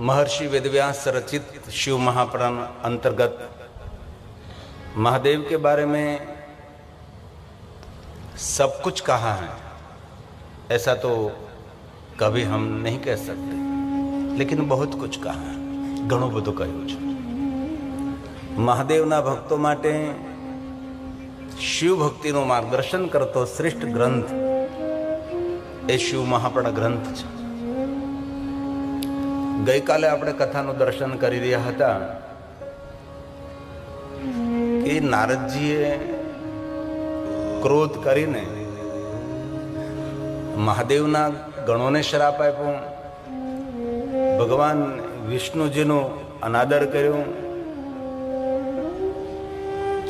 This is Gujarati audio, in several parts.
महर्षि वेदव्यास रचित शिव महापुराण अंतर्गत महादेव के बारे में सब कुछ कहा है ऐसा तो कभी हम नहीं कह सकते लेकिन बहुत कुछ कहा है ઘણું બધું કહ્યું છે મહાદેવના ભક્તો માટે શિવ ભક્તિનું માર્ગદર્શન કરતો શ્રેષ્ઠ ગ્રંથ એ શિવ મહાપણ ગ્રંથ છે ગઈકાલે આપણે કથાનું દર્શન કરી રહ્યા હતા. કે નારદજીએ ક્રોધ કરીને મહાદેવના ગણોને શ્રાપ આપ્યો. ભગવાન વિષ્ણુજીનો અનાદર કર્યો.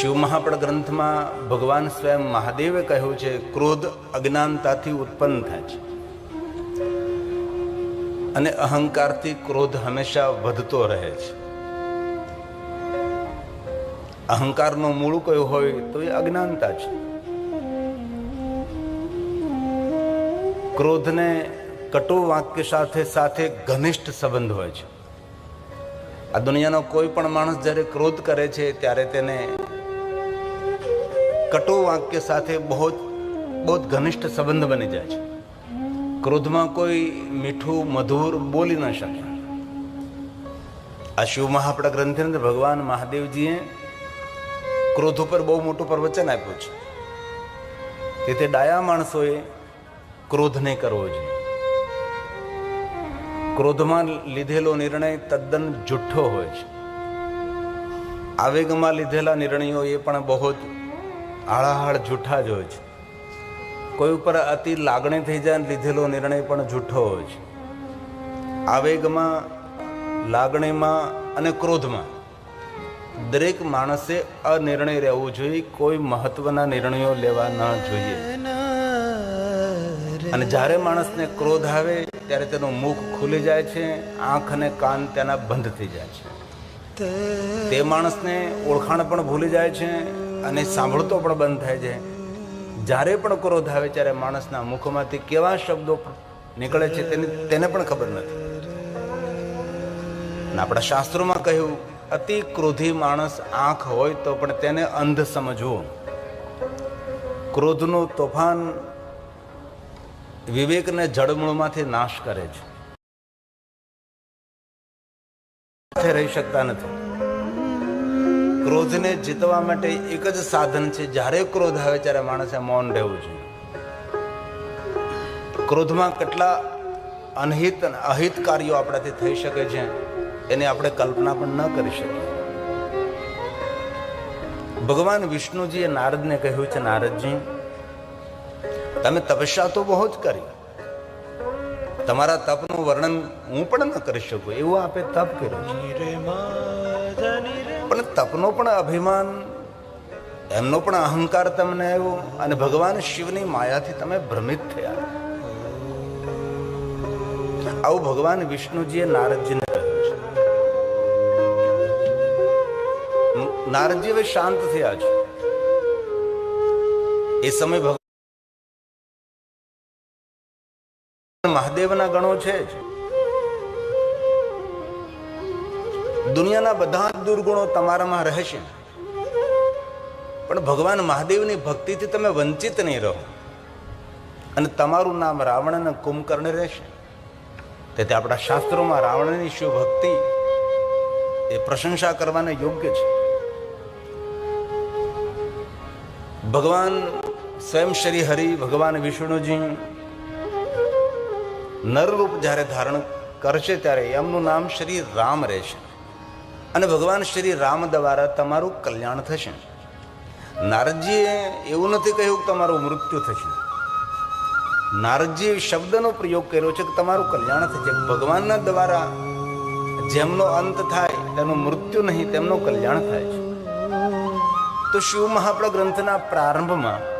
શિવ મહાપડ ગ્રંથમાં ભગવાન સ્વયં મહાદેવે કહ્યું છે, ક્રોધ અજ્ઞાનતાથી ઉત્પન્ન થાય છે. અને અહંકારથી ક્રોધ હંમેશા વધતો રહે છે. અહંકારનું મૂળ કયું હોય તો એ અજ્ઞાનતા છે. ક્રોધને કટુ વાક્ય સાથે સાથે ઘનિષ્ઠ સંબંધ હોય છે. આ દુનિયાનો કોઈ પણ માણસ જ્યારે ક્રોધ કરે છે ત્યારે તેને કટુ વાક્ય સાથે બહુ બહુ ઘનિષ્ઠ સંબંધ બની જાય છે. ક્રોધમાં કોઈ મીઠું, મધુર બોલી ન શકે. આ શિવ મહાપડા ગ્રંથની અંદર ભગવાન મહાદેવજીએ ક્રોધ ઉપર બહુ મોટું પ્રવચન આપ્યું છે. તેથી ડાયા માણસોએ ક્રોધ નહીં કરવો જોઈએ. ક્રોધમાં લીધેલો નિર્ણય તદ્દન જુઠ્ઠો હોય છે. આવેગમાં લીધેલા નિર્ણયો એ પણ બહુ જ આળાહાળ જૂઠા જ હોય છે. કોઈ ઉપર અતિ લાગણી થઈ જાય લીધેલો નિર્ણય પણ જૂઠો હોય છે. આવેગમાં, લાગણીમાં અને ક્રોધમાં દરેક માણસે અનિર્ણય રહેવું જોઈએ, કોઈ મહત્વના નિર્ણયો લેવા ન જોઈએ. અને જ્યારે માણસને ક્રોધ આવે, ત્યારે તેનું મુખ ખુલી જાય છે, આંખ અને કાન તેના બંધ થઈ જાય છે. તે માણસને ઓળખાણ પણ ભૂલી જાય છે અને સાંભળતો પણ બંધ થાય છે. જ્યારે પણ ક્રોધ આવે ત્યારે માણસના મુખમાંથી કેવા શબ્દો નીકળે છે તેની તેને પણ ખબર નથી. આપણા શાસ્ત્રોમાં કહ્યું, અતિ ક્રોધી માણસ આંખ હોય તો પણ તેને અંધ સમજવો. ક્રોધનું તોફાન વિવેકને જળમૂળમાંથી નાશ કરે છે. રહી શકતા નથી. ક્રોધને જીતવા માટે એક જ સાધન છે. જ્યારે ક્રોધ આવે ત્યારે માણસે મૌન રહેવું જોઈએ. ક્રોધમાં કેટલા અનહિત અને અહિત કાર્યો આપણાથી થઈ શકે છે, એની આપણે કલ્પના પણ ન કરી શકીએ. ભગવાન વિષ્ણુજીએ નારદને કહ્યું છે, નારદજી, તમે તપસ્યા તો બહુ જ કરી. તમારા તપનું વર્ણન હું પણ ન કરી શકું. એવું આપે તપ કર્યું છે. પણ તપનો પણ અભિમાન, એમનો પણ અહંકાર તમને આવ્યો અને ભગવાન શિવની માયાથી તમે ભ્રમિત થયા. આવું ભગવાન વિષ્ણુજીએ નારદજીને નારદજી હવે શાંત થયા છે. એ સમય ભગવાન મહાદેવના ગણો છે જ. દુનિયાના બધા જ દુર્ગુણો તમારામાં રહેશે. પણ ભગવાન મહાદેવની ભક્તિથી તમે વંચિત નહીં રહો. અને તમારું નામ રાવણ અને કુંભકર્ણ રહેશે. તેથી આપણા શાસ્ત્રોમાં રાવણની શિવ ભક્તિ એ પ્રશંસા કરવાને યોગ્ય છે. ભગવાન સ્વયં શ્રી હરિ, ભગવાન વિષ્ણુજી નરરૂપ જ્યારે ધારણ કરશે ત્યારે એમનું નામ શ્રી રામ રહેશે. અને ભગવાન શ્રી રામ દ્વારા તમારું કલ્યાણ થશે. નારદજીએ એવું નથી કહ્યું કે તમારું મૃત્યુ થશે. નારદજીએ શબ્દનો પ્રયોગ કર્યો છે કે તમારું કલ્યાણ થશે. ભગવાનના દ્વારા જેમનો અંત થાય, તેનું મૃત્યુ નહીં, તેમનું કલ્યાણ થાય છે. તો શિવ મહાપ્ર ગ્રંથના પ્રારંભમાં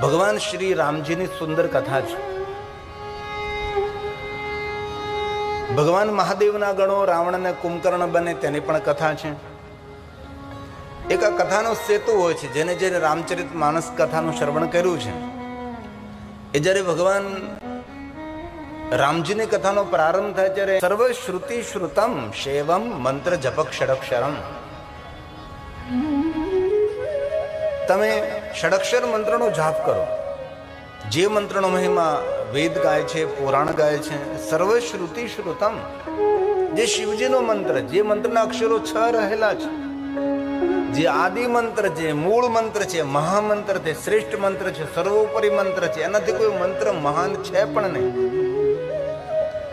ભગવાન શ્રી રામજીની સુંદર કથા છે. ભગવાન મહાદેવના ગણો રાવણ અને કુંભકર્ણ બને તેની પણ કથા છે. એક આ કથાનો સેતુ હોય છે, જેને જેને રામચરિત માનસ કથાનું શ્રવણ કર્યું છે, એ જ્યારે ભગવાન રામજીની કથાનો પ્રારંભ થાય ત્યારે સર્વ શ્રુતિ શ્રુતમ શેવમ મંત્ર જપક ષડક્ષરમ. તમે ષડક્ષર મંત્રનો જાપ કરો. જે મંત્રનો મહિમા વેદ ગાય છે, પુરાણ ગાય છે સર્વ શ્રુતિ શ્રુતમ. જે શિવજીનો મંત્ર, જે મંત્રના અક્ષરો છ રહેલા છે, જે આદિ મંત્ર છે, મૂળ મંત્ર છે, મહામંત્ર છે, શ્રેષ્ઠ મંત્ર છે, સર્વોપરી મંત્ર છે, એનાથી કોઈ મંત્ર મહાન છે પણ નહીં.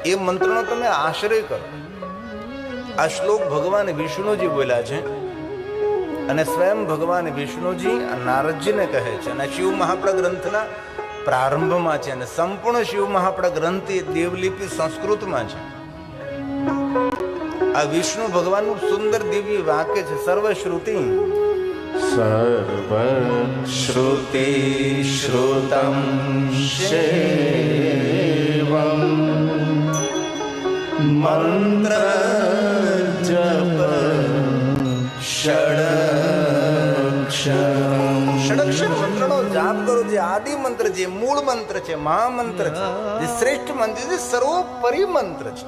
એ મંત્રનો તમે આશ્રય કરો. આ શ્લોક ભગવાન વિષ્ણુજી બોલ્યા છે અને સ્વયં ભગવાન વિષ્ણુજી નારદજીને કહે છે અને શિવ મહાપ્રગ્રંથના ગ્રંથના પ્રારંભમાં છે અને સંપૂર્ણ શિવમાં આપણા ગ્રંથિ દેવલિપિ સંસ્કૃતમાં છે. આ વિષ્ણુ ભગવાનનું સુંદર દિવ્ય વાક્ય છે સર્વશ્રુતિ સર્વશ્રુતિ શ્રુતમ શેવમ. મંત્ર જે આદિ મંત્ર છે મૂળ મંત્ર છે, મહામંત્ર છે, જે શ્રેષ્ઠ મંત્ર છે, સર્વોપરી મંત્ર છે.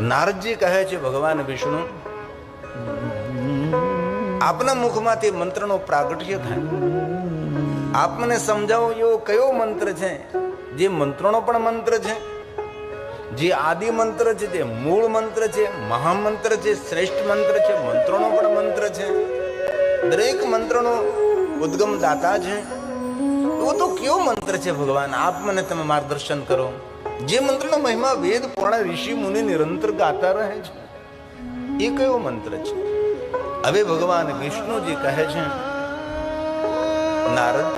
નારદજી કહે છે, ભગવાન વિષ્ણુ, આપના મુખમાંથી મંત્રનો પ્રાગટ્ય થાય. આપ મને સમજાવો એવો કયો મંત્ર છે? જે મંત્રનો પણ મંત્ર છે, જે આદિ મંત્ર છે, જે મૂળ મંત્ર છે, મહામંત્ર છે, શ્રેષ્ઠ મંત્ર છે, મંત્રોનો પણ મંત્ર છે. દરેક મંત્રનો ઉદ્ગમ દાતા છે એવો તો કયો મંત્ર છે ભગવાન? આપ મને તમે માર્ગદર્શન કરો. જે મંત્રનો મહિમા વેદ પુરાણ ઋષિ મુનિ નિરંતર ગાતા રહે છે. એ કયો મંત્ર છે? હવે ભગવાન વિષ્ણુજી કહે છે, નારદ,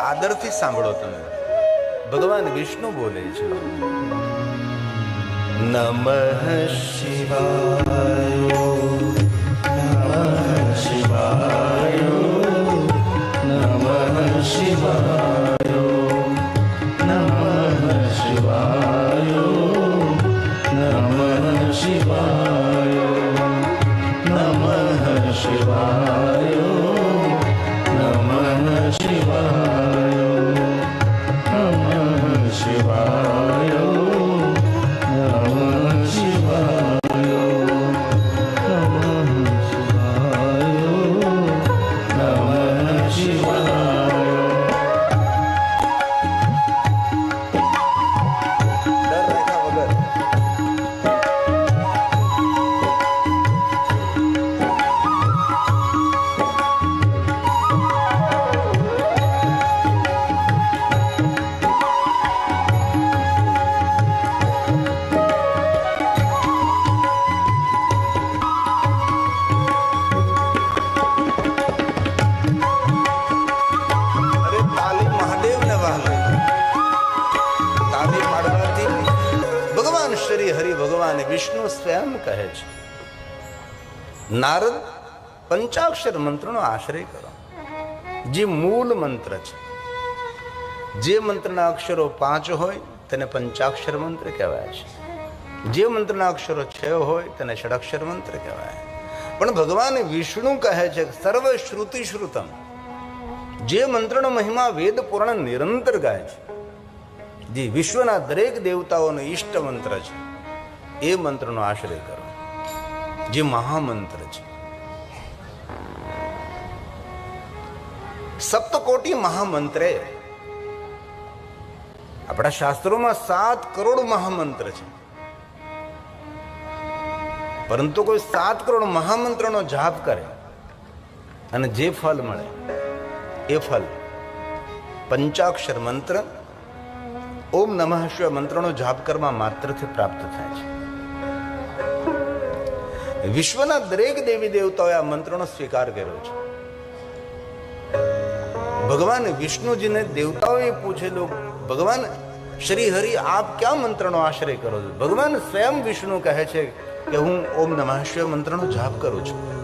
આદરથી સાંભળો તમે. ભગવાન વિષ્ણુ બોલે છે, નમઃ શિવાય. નારદ પંચાક્ષર મંત્રનો આશ્રય કરો. જે મૂળ મંત્ર છે. જે મંત્રના અક્ષરો પાંચ હોય તેને પંચાક્ષર મંત્ર કહેવાય છે. જે મંત્રના અક્ષરો છ હોય તેને ષડક્ષર મંત્ર કહેવાય. પણ ભગવાન વિષ્ણુ કહે છે સર્વ શ્રુતિ શ્રુતમ જે મંત્રનો મહિમા વેદ પુરાણ નિરંતર ગાય છે. જે વિશ્વના દરેક દેવતાઓનો ઈષ્ટ મંત્ર છે. એ મંત્રનો આશ્રય કરો. જે મહામંત્ર છે. સપ્તકોટી મહામંત્રે આપણા શાસ્ત્રોમાં સાત કરોડ મહામંત્ર છે. પરંતુ કોઈ સાત કરોડ મહામંત્રનો જાપ કરે અને જે ફલ મળે, એ ફલ પંચાક્ષર મંત્ર, ઓમ નમઃ શિવ મંત્રનો જાપ કરવા માત્રથી પ્રાપ્ત થાય છે. વિશ્વના દરેક દેવી દેવતાઓએ આ મંત્રનો સ્વીકાર કર્યો છે. ભગવાન વિષ્ણુજીને દેવતાઓએ પૂછેલું, ભગવાન શ્રી હરિ આપ ક્યાં મંત્રનો આશ્રય કરો છો? ભગવાન સ્વયં વિષ્ણુ કહે છે કે, હું ઓમ નમઃ શિવ મંત્રનો જાપ કરું છું.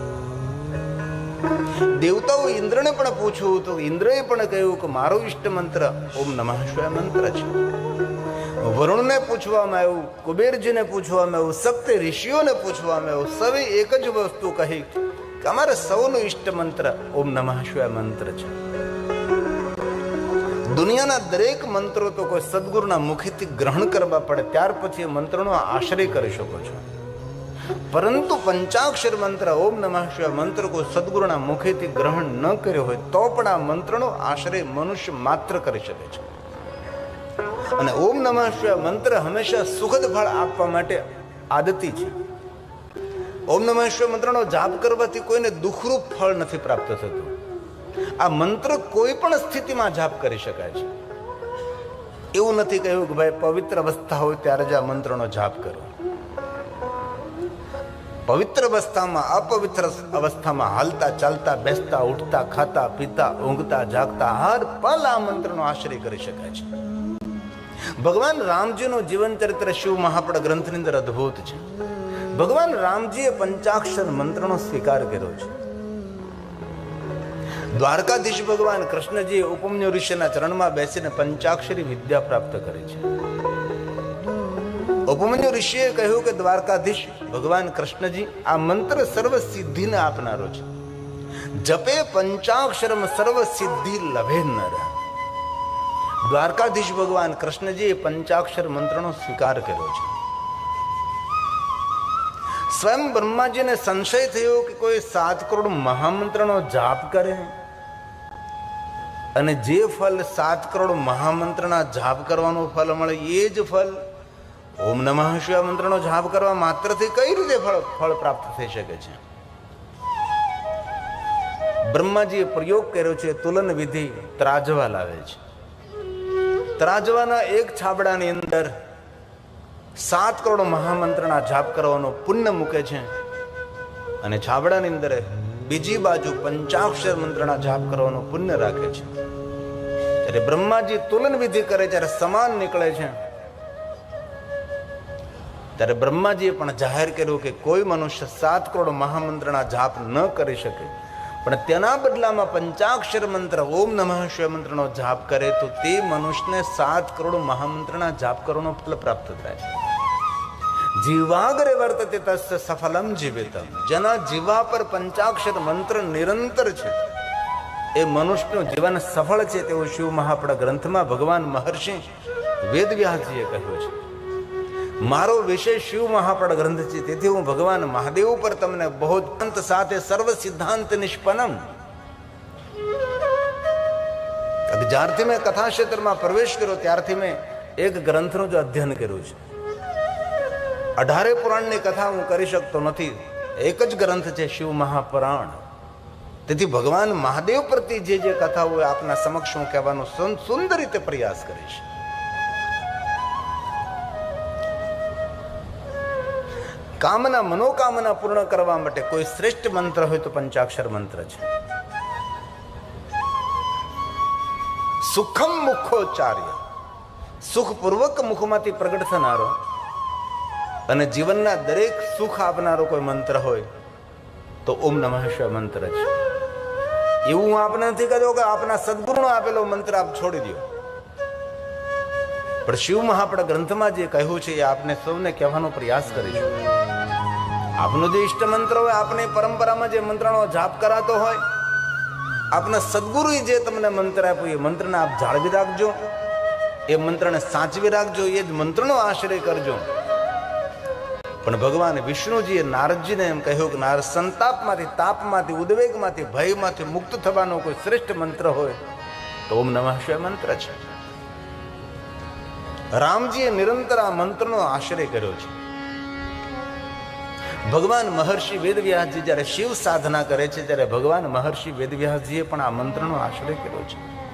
દેવતાઓ ઇન્દ્રને પણ પૂછ્યું, તો ઇન્દ્રએ પણ કહ્યું કે, મારો ઈષ્ટ મંત્ર ઓમ નમઃ શિવાય મંત્ર છે. વરુણને પૂછવામાં આવ્યું, કુબેરજીને પૂછવામાં આવ્યું સપ્ત ઋષિઓને પૂછવામાં આવ્યું, સવે એક જ વસ્તુ કહી કે અમારે સૌનો ઈષ્ટ મંત્ર ઓમ નમઃ શિવાય મંત્ર છે? દુનિયાના દરેક મંત્રો તો કોઈ સદગુરુના મુખેથી ગ્રહણ કરવા પડે, ત્યાર પછી એ મંત્રનો આશ્રય કરી શકો છો. પરંતુ પંચાક્ષર મંત્ર ઓમ નમઃ શિવાય મંત્ર કોઈ સદગુરુના મુખેથી ગ્રહણ ન કર્યો હોય, તો પણ આ મંત્રનો આશ્રય મનુષ્ય માત્ર કરી શકે છે. અને ઓમ નમઃ શિવાય મંત્ર હંમેશા સુખદ ફળ આપવા માટે આદતી છે. ઓમ નમઃ શિવાય મંત્રનો જાપ કરવાથી કોઈને દુઃખરૂપ ફળ નથી પ્રાપ્ત થતું. આ મંત્ર કોઈ પણ સ્થિતિમાં જાપ કરી શકાય છે. એવું નથી કહ્યું કે ભાઈ પવિત્ર અવસ્થા હોય ત્યારે જ આ મંત્રનો જાપ કરો. પવિત્ર અવસ્થામાં, અપવિત્ર અવસ્થામાં હાલતા, ચાલતા, બેસતા, ઉઠતા, ખાતા, પીતા, ઊંઘતા, જાગતા, હર પલ આ મંત્રનો આશ્રય કરી શકાય છે. ભગવાન રામજીનું જીવન ચરિત્ર શિવ મહાપડ ગ્રંથની અંદર અદ્ભુત છે. ભગવાન રામજીએ પંચાક્ષર મંત્રનો સ્વીકાર કર્યો છે. દ્વારકાધીશ ભગવાન કૃષ્ણજીએ ઉપમન્યુ ઋષિના ચરણમાં બેસીને પંચાક્ષરી વિદ્યા પ્રાપ્ત કરી છે. ઉપમન્યુ ઋષિએ કહ્યું કે દ્વારકાધીશ ભગવાન કૃષ્ણજી, આ મંત્ર સર્વ સિદ્ધિને આપનારો છે. જપે પંચાક્ષરમ સર્વ સિદ્ધિ લભે નર. દ્વારકાધીશ ભગવાન કૃષ્ણજીએ પંચાક્ષર મંત્રનો સ્વીકાર કર્યો છે. સ્વયં બ્રહ્માજીને સંશય થયો કે કોઈ સાત કરોડ મહામંત્રનો જાપ કરે. અને જે ફલ સાત કરોડ મહામંત્રના જાપ કરવાનું ફલ મળે, એ જ ફલ ઓમ નમઃ શિવા મંત્રનો જાપ કરવા માત્રથી કઈ રીતે ફળ ફળ પ્રાપ્ત થઈ શકે છે? બ્રહ્માજીએ પ્રયોગ કર્યો છે, તુલન વિધિ ત્રાજવા લાવે છે. ત્રાજવાના એક છાબડાની અંદર સાત કરોડ મહામંત્રના જાપ કરવાનો પુણ્ય મૂકે છે. અને છાબડાની અંદર બીજી બાજુ પંચાક્ષર મંત્રના જાપ કરવાનો પુણ્ય રાખે છે. ત્યારે બ્રહ્માજી તુલન વિધિ કરે ત્યારે સમાન નીકળે છે. ત્યારે બ્રહ્માજીએ પણ જાહેર કર્યું કે કોઈ મનુષ્ય સાત કરોડ મહામંત્રના જાપ ન કરી શકે. પણ તેના બદલામાં પંચાક્ષર મંત્ર, ઓમ નમઃ શિવ મંત્રનો જાપ કરે તો તે મનુષ્યને સાત કરોડ મહામંત્રના જાપ કરવાનો ફલ પ્રાપ્ત થાય. છે જીવાગ્રે વર્તતે તસ્ય સફલમ જીવિતમ. જેના જીવા પર પંચાક્ષર મંત્ર નિરંતર છે. એ મનુષ્યનું જીવન સફળ છે તેવું શિવ મહાપડા ગ્રંથમાં ભગવાન મહર્ષિ વેદવ્યાસજીએ કહ્યું છે. મારો વિષય શિવ મહાપડ ગ્રંથ છે. તેથી હું ભગવાન મહાદેવ પર તમને બહુ અંત સાથે સર્વ સિદ્ધાંત નિષ્પનમ જ્યારથી મેં કથા ક્ષેત્રમાં પ્રવેશ કર્યો, ત્યારથી મેં એક ગ્રંથનું જ અધ્યયન કર્યું છે. અઢારે પુરાણની કથા હું કરી શકતો નથી. એક જ ગ્રંથ છે શિવ મહાપુરાણ. તેથી ભગવાન મહાદેવ પ્રત્યે જે જે કથા હોય આપના સમક્ષ હું કહેવાનો સુંદર રીતે પ્રયાસ કરીશ. કામના, મનોકામના પૂર્ણ કરવા માટે કોઈ શ્રેષ્ઠ મંત્ર હોય તો પંચાક્ષર મંત્ર છે. સુખમ મુખોચાર્ય સુખપૂર્વક મુખમાંથી પ્રગટ થનારો અને જીવનના દરેક સુખ આપનારો કોઈ મંત્ર હોય તો ઓમ નમઃ મંત્ર છે. એવું હું આપને નથી કહેતો કે આપના સદગુરુનો આપેલો મંત્ર આપ છોડી દો પણ શિવ આપણા ગ્રંથમાં જે કહ્યું છે એ આપને સૌને કહેવાનો પ્રયાસ કરીશું. આપનો જે ઈષ્ટ મંત્ર હોય, આપની પરંપરામાં જે મંત્રનો જાપ કરાતો હોય, આપના સદગુરુએ જે તમને મંત્ર આપ્યો એ મંત્રને આપ જાળવી રાખજો. એ મંત્રને સાચવી રાખજો, એ જ મંત્રનો આશ્રય કરજો. પણ ભગવાન વિષ્ણુજીએ નારદજીને એમ કહ્યું કે નાર સંતાપમાંથી, તાપમાંથી, ઉદ્વેગમાંથી, ભયમાંથી મુક્ત થવાનો કોઈ શ્રેષ્ઠ મંત્ર હોય તો ઓમ નમઃ શિવાય મંત્ર છે. રામજીએ નિરંતર આ મંત્રનો આશ્રય કર્યો છે. ભગવાન મહર્ષિ વેદવ્યાસજી જ્યારે શિવ સાધના કરે છે, ત્યારે ભગવાન મહર્ષિ વેદવ્યાસજીએ પણ આ મંત્રનો આશ્રય કર્યો છે.